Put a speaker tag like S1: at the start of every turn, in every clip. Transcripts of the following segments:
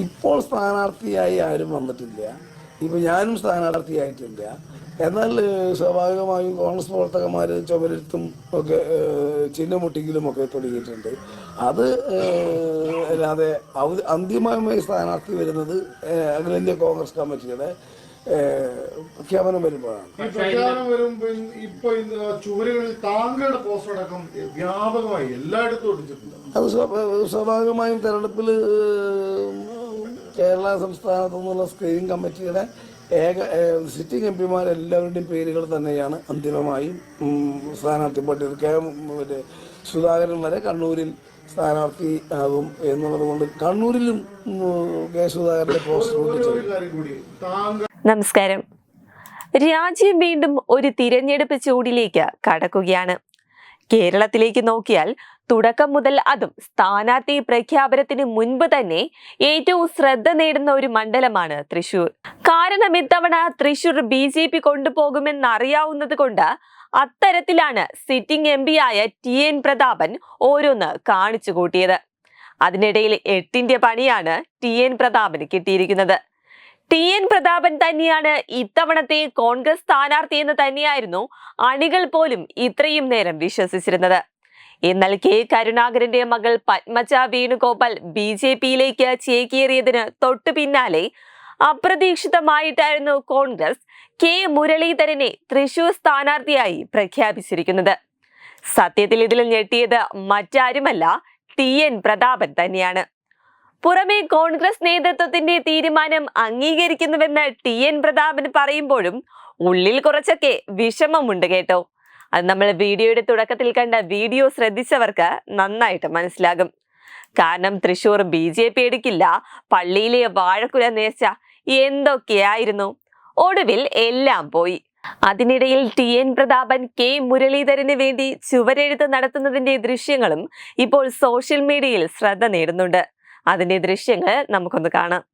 S1: ഇപ്പോൾ സ്ഥാനാർത്ഥിയായി ആരും വന്നിട്ടില്ല. ഇപ്പൊ ഞാനും സ്ഥാനാർത്ഥിയായിട്ടില്ല. എന്നാൽ സ്വാഭാവികമായും കോൺഗ്രസ് പ്രവർത്തകന്മാർ ചുമരെഴുത്തും ഒക്കെ ചിഹ്നം ചിഹ്നമുട്ടിക്കലും ഒക്കെ തുടങ്ങിയിട്ടുണ്ട്. അത് അല്ലാതെ അന്തിമമായി സ്ഥാനാർത്ഥി വരുന്നത് അഖിലേന്ത്യാ കോൺഗ്രസ് കമ്മിറ്റിയുടെ പ്രഖ്യാപനം വരുമ്പോഴാണ്.
S2: ഈ പ്രഖ്യാപനം വരുമ്പോ ഇൻ- ഇപ്പൊ ചുവരുകളിൽ താങ്കളുടെ പോസ്റ്റർ അടക്കം വ്യാപകമായി എല്ലായിടത്തും ഒടിച്ചിട്ടുണ്ട്
S1: അത് സ്വാഭാവികമായും തെരഞ്ഞെടുപ്പിൽ കേരള സംസ്ഥാനത്തു നിന്നുള്ള സ്ക്രീനിങ് കമ്മിറ്റിയുടെ ഏക സിറ്റിംഗ് എം പിമാരെല്ലാവരുടെയും പേരുകൾ തന്നെയാണ് അന്തിമമായും സ്ഥാനാർത്ഥി പട്ടിക കെ മറ്റേ സുധാകരൻ വരെ കണ്ണൂരിൽ സ്ഥാനാർത്ഥി ആകും എന്നുള്ളത് കൊണ്ട് കണ്ണൂരിലും കെ സുധാകരന്റെ പോസ്റ്റർ
S2: താങ്കൾ
S3: നമസ്കാരം. രാജ്യം വീണ്ടും ഒരു തിരഞ്ഞെടുപ്പ് ചൂടിലേക്ക് കടക്കുകയാണ്. കേരളത്തിലേക്ക് നോക്കിയാൽ തുടക്കം മുതൽ അതും സ്ഥാനാർത്ഥി പ്രഖ്യാപനത്തിന് മുൻപ് തന്നെ ഏറ്റവും ശ്രദ്ധ നേടുന്ന ഒരു മണ്ഡലമാണ് തൃശൂർ. കാരണം ഇത്തവണ തൃശൂർ ബി ജെ പി കൊണ്ടുപോകുമെന്നറിയാവുന്നത് കൊണ്ട് അത്തരത്തിലാണ് സിറ്റിംഗ് എം ആയ ടി എൻ പ്രതാപൻ ഓരോന്ന് കാണിച്ചു കൂട്ടിയത്. അതിനിടയിൽ എട്ടിന്റെ പണിയാണ് ടി എൻ പ്രതാപന് കിട്ടിയിരിക്കുന്നത്. ടി എൻ പ്രതാപൻ തന്നെയാണ് ഇത്തവണത്തെ കോൺഗ്രസ് സ്ഥാനാർത്ഥി എന്ന് തന്നെയായിരുന്നു അണികൾ പോലും ഇത്രയും നേരം വിശ്വസിച്ചിരുന്നത്. എന്നാൽ കെ കരുണാകരന്റെ മകൾ പത്മജ വേണുഗോപാൽ ബി ജെ പിയിലേക്ക് ചേക്കേറിയതിന് തൊട്ടു പിന്നാലെ അപ്രതീക്ഷിതമായിട്ടായിരുന്നു കോൺഗ്രസ് കെ മുരളീധരനെ തൃശൂർ സ്ഥാനാർത്ഥിയായി പ്രഖ്യാപിച്ചിരിക്കുന്നത്. സത്യത്തിൽ ഇതിൽ ഞെട്ടിയത് മറ്റാരുമല്ല ടി എൻ പ്രതാപൻ തന്നെയാണ്. പുറമെ കോൺഗ്രസ് നേതൃത്വത്തിന്റെ തീരുമാനം അംഗീകരിക്കുന്നുവെന്ന് ടി എൻ പ്രതാപൻ പറയുമ്പോഴും ഉള്ളിൽ കുറച്ചൊക്കെ വിഷമമുണ്ട് കേട്ടോ. അത് നമ്മൾ വീഡിയോയുടെ തുടക്കത്തിൽ കണ്ട വീഡിയോ ശ്രദ്ധിച്ചവർക്ക് നന്നായിട്ട് മനസ്സിലാകും. കാരണം തൃശൂർ ബി ജെ പി എടുക്കില്ല പള്ളിയിലെ വാഴക്കുല നേർച്ച എന്തൊക്കെയായിരുന്നു? ഒടുവിൽ എല്ലാം പോയി. അതിനിടയിൽ ടി എൻ പ്രതാപൻ കെ മുരളീധരന് വേണ്ടി ചുവരെഴുത്ത് നടത്തുന്നതിന്റെ ദൃശ്യങ്ങളും ഇപ്പോൾ സോഷ്യൽ മീഡിയയിൽ ശ്രദ്ധ നേടുന്നുണ്ട്. അതിന്റെ ദൃശ്യങ്ങൾ നമുക്കൊന്ന് കാണാം.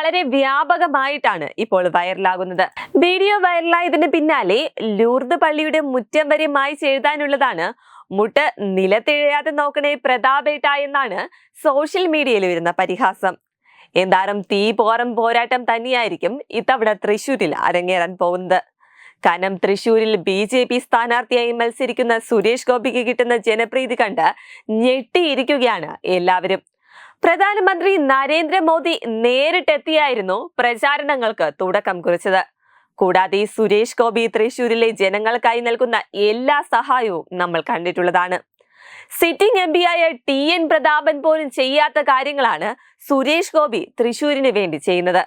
S3: വളരെ വ്യാപകമായിട്ടാണ് ഇപ്പോൾ വൈറലാകുന്നത്. വീഡിയോ വൈറലായതിന് പിന്നാലെ ലൂർദ് പള്ളിയുടെ മുറ്റം വരെ മായ്ച്ച് എഴുതാനുള്ളതാണ് മുട്ട് നിലത്തിഴയാതെ നോക്കണേ പ്രതാപേട്ട എന്നാണ് സോഷ്യൽ മീഡിയയിൽ വരുന്ന പരിഹാസം. എന്താറും തീ പോറം പോരാട്ടം തന്നെയായിരിക്കും ഇത്തവണ തൃശൂരിൽ അരങ്ങേറാൻ പോകുന്നത്. കനം തൃശൂരിൽ ബി ജെ പി സ്ഥാനാർത്ഥിയായി മത്സരിക്കുന്ന സുരേഷ് ഗോപിക്ക് കിട്ടുന്ന ജനപ്രീതി കണ്ട് ഞെട്ടിയിരിക്കുകയാണ് എല്ലാവരും. പ്രധാനമന്ത്രി നരേന്ദ്രമോദി നേരിട്ടെത്തിയായിരുന്നു പ്രചാരണങ്ങൾക്ക് തുടക്കം കുറിച്ചത്. കൂടാതെ സുരേഷ് ഗോപി തൃശൂരിലെ ജനങ്ങൾക്കായി നൽകുന്ന എല്ലാ സഹായവും നമ്മൾ കണ്ടിട്ടുള്ളതാണ്. സിറ്റിംഗ് എം ആയ ടി എൻ പ്രതാപൻ പോലും ചെയ്യാത്ത കാര്യങ്ങളാണ് സുരേഷ് ഗോപി തൃശൂരിന് വേണ്ടി ചെയ്യുന്നത്.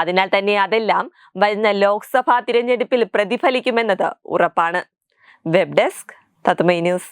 S3: അതിനാൽ തന്നെ അതെല്ലാം വരുന്ന ലോക്സഭാ തിരഞ്ഞെടുപ്പിൽ പ്രതിഫലിക്കുമെന്നത് ഉറപ്പാണ്. Web desk Tatmai news.